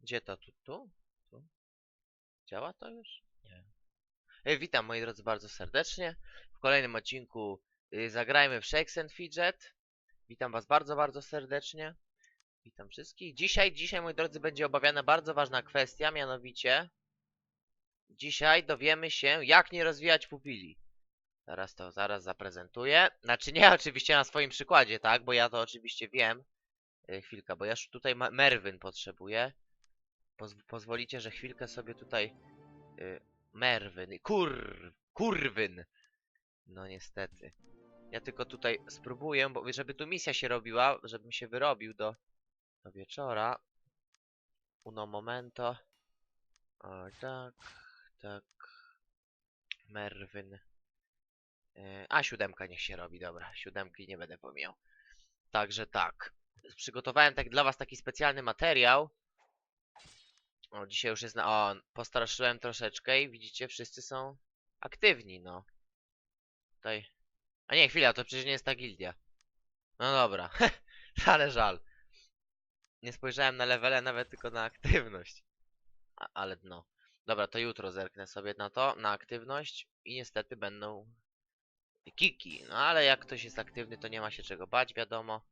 Gdzie to? Tu? Tu? tu? Działa to już? Nie. E, witam moi drodzy bardzo serdecznie. W kolejnym odcinku y, zagrajmy w Shakes and Fidget. Witam was bardzo, bardzo serdecznie. Witam wszystkich. Dzisiaj, dzisiaj moi drodzy będzie obawiana bardzo ważna kwestia, mianowicie dzisiaj dowiemy się jak nie rozwijać pupili. Zaraz to, zaraz zaprezentuję. Znaczy nie oczywiście na swoim przykładzie, tak? Bo ja to oczywiście wiem. Y, chwilkę, bo ja już tutaj Merwyn potrzebuję. Poz pozwolicie, że chwilkę sobie tutaj y, Merwyn, kur, kurwyn. No niestety. Ja tylko tutaj spróbuję, bo żeby tu misja się robiła, żebym się wyrobił do, do wieczora. Uno momento. O, tak, tak. Merwyn. Y, A, siódemka niech się robi, dobra. Siódemki nie będę pomijał. Także tak. Przygotowałem tak dla was taki specjalny materiał. O, dzisiaj już jest na... O, postraszyłem troszeczkę i widzicie, wszyscy są aktywni, no. Tutaj... A nie, chwila, to przecież nie jest ta gildia. No dobra, ale żal. Nie spojrzałem na levele, nawet tylko na aktywność. A, ale no. Dobra, to jutro zerknę sobie na to, na aktywność i niestety będą kiki. No ale jak ktoś jest aktywny, to nie ma się czego bać, wiadomo.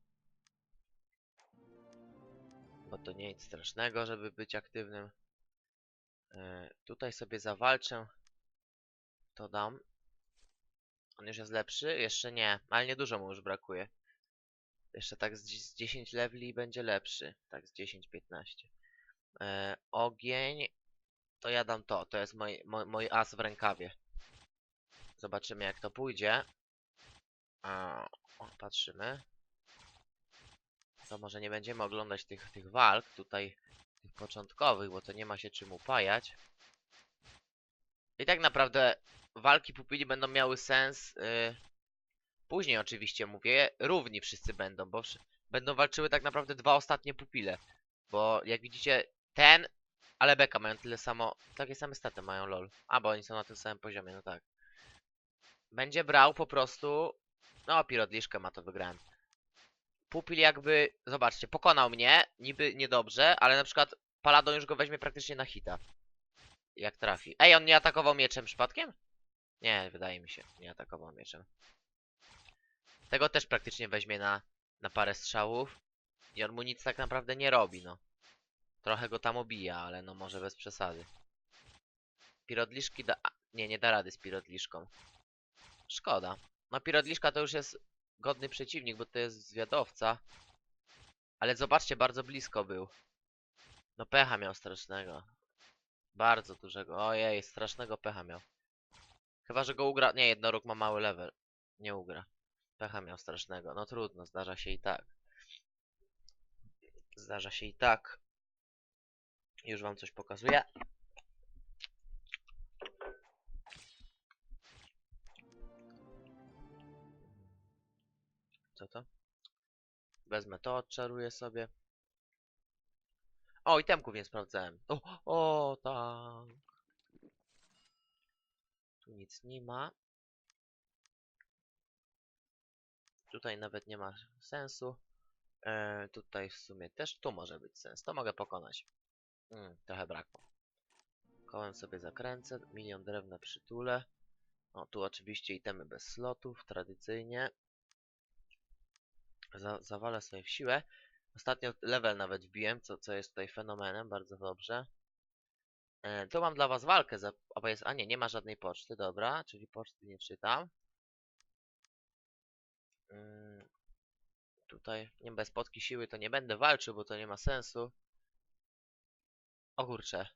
Bo to nie nic strasznego, żeby być aktywnym. E, tutaj sobie zawalczę. To dam. On już jest lepszy? Jeszcze nie, ale nie dużo mu już brakuje. Jeszcze tak z, dzi- z 10 leveli będzie lepszy. Tak z 10-15. E, ogień. To ja dam to. To jest mój, mój, mój as w rękawie. Zobaczymy jak to pójdzie. O, patrzymy. To może nie będziemy oglądać tych, tych walk tutaj, tych początkowych, bo to nie ma się czym upajać. I tak naprawdę walki pupili będą miały sens. Yy, później oczywiście mówię, równi wszyscy będą, bo będą walczyły tak naprawdę dwa ostatnie pupile. Bo jak widzicie, ten, ale Beka mają tyle samo, takie same staty mają lol. A, bo oni są na tym samym poziomie, no tak. Będzie brał po prostu, no pirodliszkę ma to wygrałem. Pupil jakby, zobaczcie, pokonał mnie, niby niedobrze, ale na przykład Paladon już go weźmie praktycznie na hita. Jak trafi. Ej, on nie atakował mieczem przypadkiem? Nie, wydaje mi się, nie atakował mieczem. Tego też praktycznie weźmie na, na parę strzałów. I on mu nic tak naprawdę nie robi, no. Trochę go tam obija, ale no może bez przesady. Pirodliszki da... Nie, nie da rady z pirodliszką. Szkoda. No pirodliszka to już jest godny przeciwnik, bo to jest zwiadowca. Ale zobaczcie, bardzo blisko był. No pecha miał strasznego. Bardzo dużego. Ojej, strasznego pecha miał. Chyba, że go ugra... Nie, jednoróg ma mały level. Nie ugra. Pecha miał strasznego. No trudno, zdarza się i tak. Zdarza się i tak. Już wam coś pokazuję. Co to? Wezmę to, odczaruję sobie. O, itemków nie sprawdzałem. O, o, tak. Tu nic nie ma. Tutaj nawet nie ma sensu. E, tutaj w sumie też tu może być sens. To mogę pokonać. Mm, trochę brakło. Kołem sobie zakręcę. Milion drewna przytulę. O, tu oczywiście itemy bez slotów, tradycyjnie. Za, zawalę sobie w siłę. Ostatnio level nawet wbiłem, co, co jest tutaj fenomenem, bardzo dobrze. E, tu mam dla was walkę, za, a, jest, a nie, nie ma żadnej poczty, dobra, czyli poczty nie czytam. Mm, tutaj, nie bez potki siły to nie będę walczył, bo to nie ma sensu. O kurcze.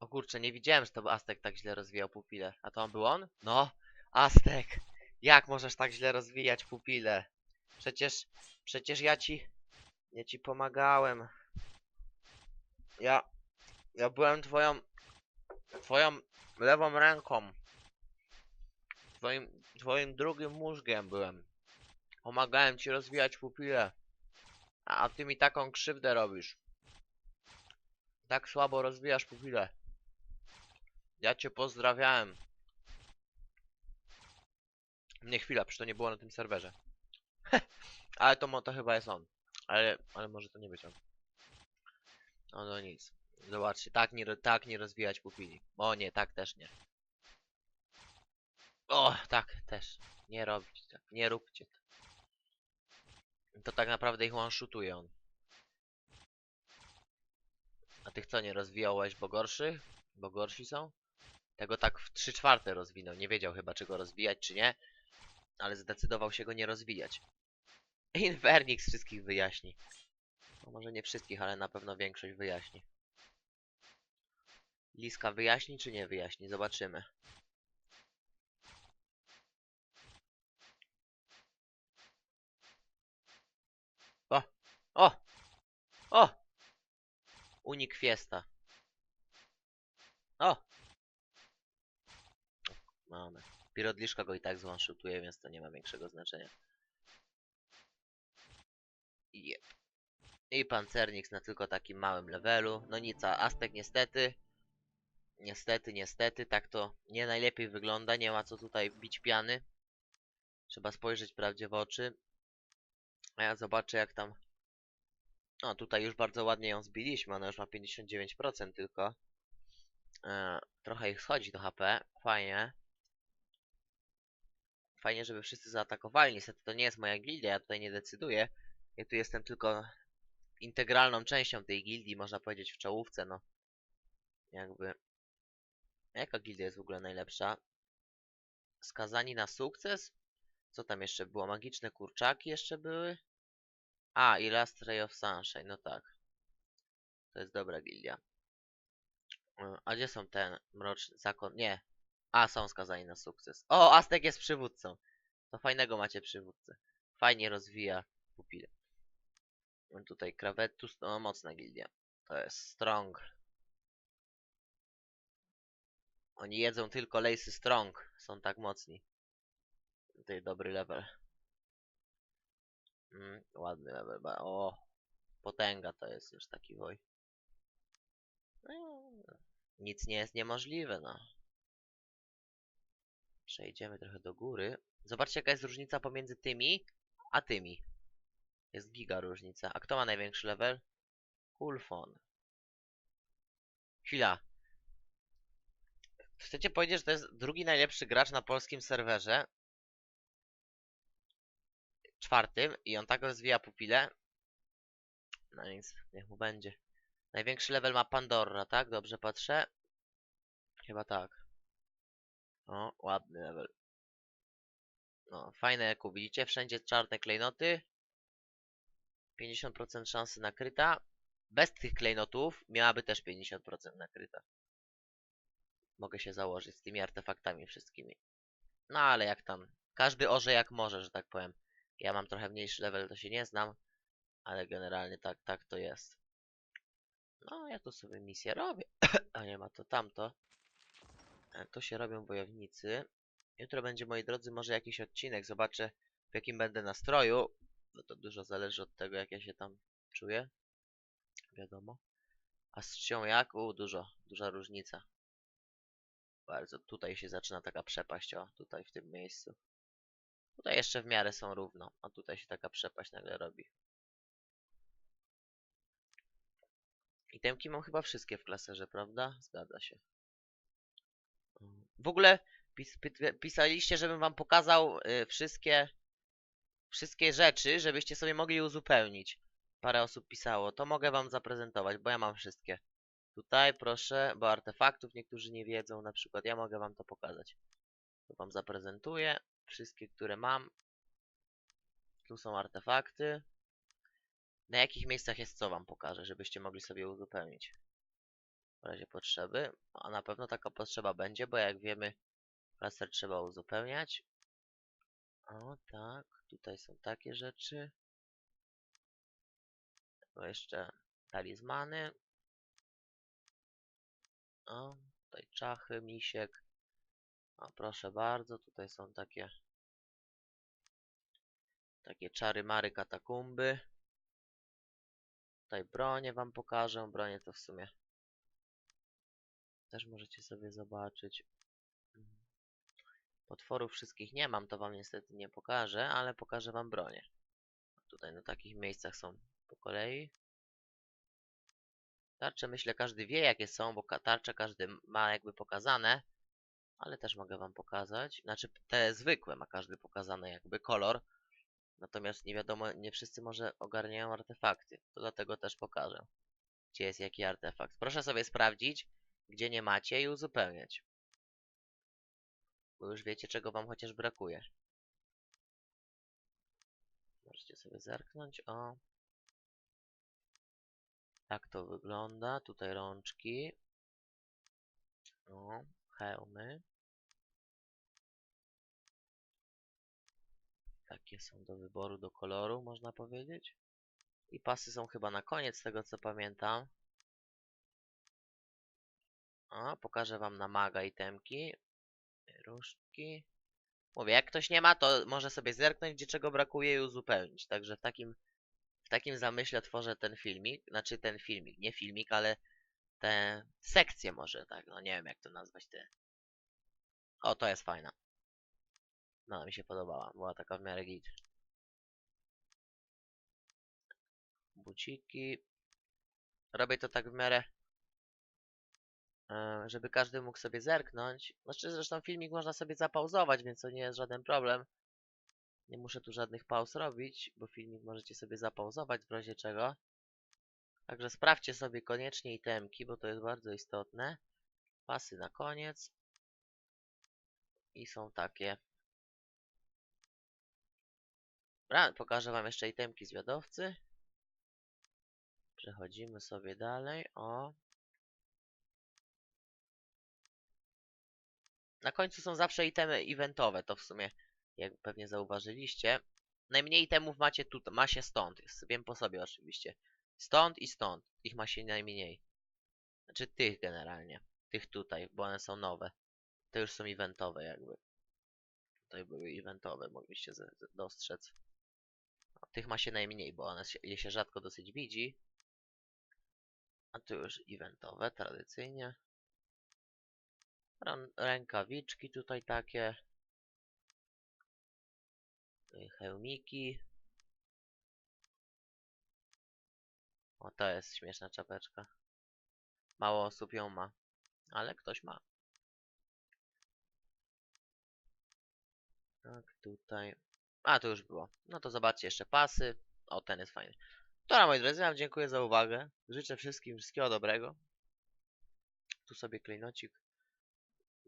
O nie widziałem, że to Aztek tak źle rozwijał pupile. A to on był on? No, Aztek! Jak możesz tak źle rozwijać pupile? Przecież, przecież ja ci, ja ci pomagałem. Ja, ja byłem twoją, twoją lewą ręką. Twoim, twoim drugim mózgiem byłem. Pomagałem ci rozwijać pupile. A, ty mi taką krzywdę robisz. Tak słabo rozwijasz pupile. Ja cię pozdrawiałem. Nie chwila, przecież to nie było na tym serwerze. ale to, to chyba jest on. Ale, ale może to nie być on. No no nic. Zobaczcie, tak nie, tak nie rozwijać pupili. O nie, tak też nie. O, tak też. Nie robić tak. Nie róbcie tak. To tak naprawdę ich one-shootuje on. A tych co nie rozwijałeś, bo gorszych? Bo gorsi są? Tego tak w 3 czwarte rozwinął. Nie wiedział chyba, czy go rozwijać, czy nie. Ale zdecydował się go nie rozwijać. Invernix wszystkich wyjaśni. No może nie wszystkich, ale na pewno większość wyjaśni. Liska wyjaśni, czy nie wyjaśni? Zobaczymy. O! O! O! Unik Fiesta. O! Mamy. Pirodliszka go i tak zwanshotuje, więc to nie ma większego znaczenia. Jep. I pancernik na tylko takim małym levelu. No nic, a Aztek niestety. Niestety, niestety, tak to nie najlepiej wygląda. Nie ma co tutaj bić piany. Trzeba spojrzeć prawdzie w oczy. A ja zobaczę jak tam... No tutaj już bardzo ładnie ją zbiliśmy. Ona już ma 59% tylko. E, trochę ich schodzi do HP. Fajnie. Fajnie, żeby wszyscy zaatakowali. Niestety to nie jest moja gildia, ja tutaj nie decyduję. Ja tu jestem tylko integralną częścią tej gildii, można powiedzieć w czołówce, no. Jakby... Jaka gildia jest w ogóle najlepsza? Skazani na sukces? Co tam jeszcze było? Magiczne kurczaki jeszcze były? A, i Last Ray of Sunshine, no tak. To jest dobra gildia. Y, A gdzie są ten mroczny zakon? Nie. A, są skazani na sukces. O, Aztek jest przywódcą. To fajnego macie przywódcę. Fajnie rozwija pupile. Mam Tutaj Kravetus, no mocna gildia. To jest Strong. Oni jedzą tylko Lacey Strong. Są tak mocni. Tutaj dobry level. Mm, ładny level. O, potęga to jest już taki woj. No, nic nie jest niemożliwe, no. Przejdziemy trochę do góry. Zobaczcie, jaka jest różnica pomiędzy tymi a tymi. Jest giga różnica. A kto ma największy level? Kulfon. Chwila. Chcecie powiedzieć, że to jest drugi najlepszy gracz na polskim serwerze? Czwartym i on tak rozwija pupilę? No nic, niech mu będzie. Największy level ma Pandora, tak? Dobrze patrzę? Chyba tak. O, ładny level. No, fajne jak widzicie, wszędzie czarne klejnoty. 50% szansy na kryta. Bez tych klejnotów miałaby też 50% na kryta. Mogę się założyć z tymi artefaktami wszystkimi. No ale jak tam. Każdy orze jak może, że tak powiem. Ja mam trochę mniejszy level, to się nie znam. Ale generalnie tak, tak to jest. No, ja tu sobie misję robię. A nie ma to tamto. To się robią wojownicy. Jutro będzie, moi drodzy, może jakiś odcinek. Zobaczę, w jakim będę nastroju. No to dużo zależy od tego, jak ja się tam czuję. Wiadomo. A z czcią jak? U, dużo. Duża różnica. Bardzo. Tutaj się zaczyna taka przepaść. O, tutaj w tym miejscu. Tutaj jeszcze w miarę są równo. A tutaj się taka przepaść nagle robi. Itemki mam chyba wszystkie w klaserze, prawda? Zgadza się. W ogóle pis py- pisaliście, żebym wam pokazał y, wszystkie wszystkie rzeczy, żebyście sobie mogli uzupełnić. Parę osób pisało. To mogę wam zaprezentować, bo ja mam wszystkie. Tutaj proszę, bo artefaktów niektórzy nie wiedzą, na przykład ja mogę wam to pokazać. To wam zaprezentuję. Wszystkie, które mam. Tu są artefakty. Na jakich miejscach jest co wam pokażę, żebyście mogli sobie uzupełnić. W razie potrzeby. A na pewno taka potrzeba będzie, bo jak wiemy, klaser trzeba uzupełniać. O tak, tutaj są takie rzeczy. Tu jeszcze talizmany. O, tutaj czachy, misiek. O, proszę bardzo, tutaj są takie takie czary mary katakumby. Tutaj bronię wam pokażę. Bronię to w sumie też możecie sobie zobaczyć. Potworów wszystkich nie mam, to wam niestety nie pokażę, ale pokażę wam bronię. Tutaj na takich miejscach są po kolei. Tarcze myślę każdy wie jakie są, bo tarcze każdy ma jakby pokazane. Ale też mogę wam pokazać. Znaczy te zwykłe ma każdy pokazane jakby kolor. Natomiast nie wiadomo, nie wszyscy może ogarniają artefakty. To dlatego też pokażę. Gdzie jest jaki artefakt. Proszę sobie sprawdzić, gdzie nie macie i uzupełniać. Bo już wiecie czego wam chociaż brakuje. Możecie sobie zerknąć. O. Tak to wygląda. Tutaj rączki. O, hełmy. Takie są do wyboru, do koloru, można powiedzieć. I pasy są chyba na koniec, z tego co pamiętam. O, pokażę wam na maga itemki. Różdżki. Mówię, jak ktoś nie ma, to może sobie zerknąć, gdzie czego brakuje i uzupełnić. Także w takim, w takim zamyśle tworzę ten filmik. Znaczy ten filmik, nie filmik, ale te sekcje może, tak. No nie wiem, jak to nazwać. Te... O, to jest fajna. No, mi się podobała. Była taka w miarę git. Buciki. Robię to tak w miarę, żeby każdy mógł sobie zerknąć. Znaczy, zresztą filmik można sobie zapauzować, więc to nie jest żaden problem. Nie muszę tu żadnych pauz robić, bo filmik możecie sobie zapauzować w razie czego. Także sprawdźcie sobie koniecznie itemki, bo to jest bardzo istotne. Pasy na koniec. I są takie. Pokażę wam jeszcze itemki zwiadowcy. Przechodzimy sobie dalej. O. Na końcu są zawsze itemy eventowe, to w sumie, jak pewnie zauważyliście. Najmniej itemów macie tu, ma się stąd, wiem po sobie oczywiście. Stąd i stąd, ich ma się najmniej. Znaczy tych generalnie, tych tutaj, bo one są nowe. Te już są eventowe jakby. Tutaj były eventowe, mogliście dostrzec. A tych ma się najmniej, bo one się, je się rzadko dosyć widzi. A tu już eventowe, tradycyjnie. Rękawiczki tutaj takie. Hełmiki. O, to jest śmieszna czapeczka. Mało osób ją ma, ale ktoś ma. Tak, tutaj. A, to już było. No to zobaczcie jeszcze pasy. O, ten jest fajny. Dobra, moi drodzy, wam dziękuję za uwagę. Życzę wszystkim wszystkiego dobrego. Tu sobie klejnocik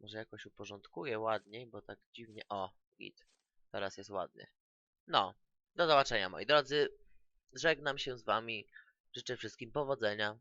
może jakoś uporządkuję ładniej, bo tak dziwnie... O, git. Teraz jest ładny. No, do zobaczenia moi drodzy. Żegnam się z wami. Życzę wszystkim powodzenia.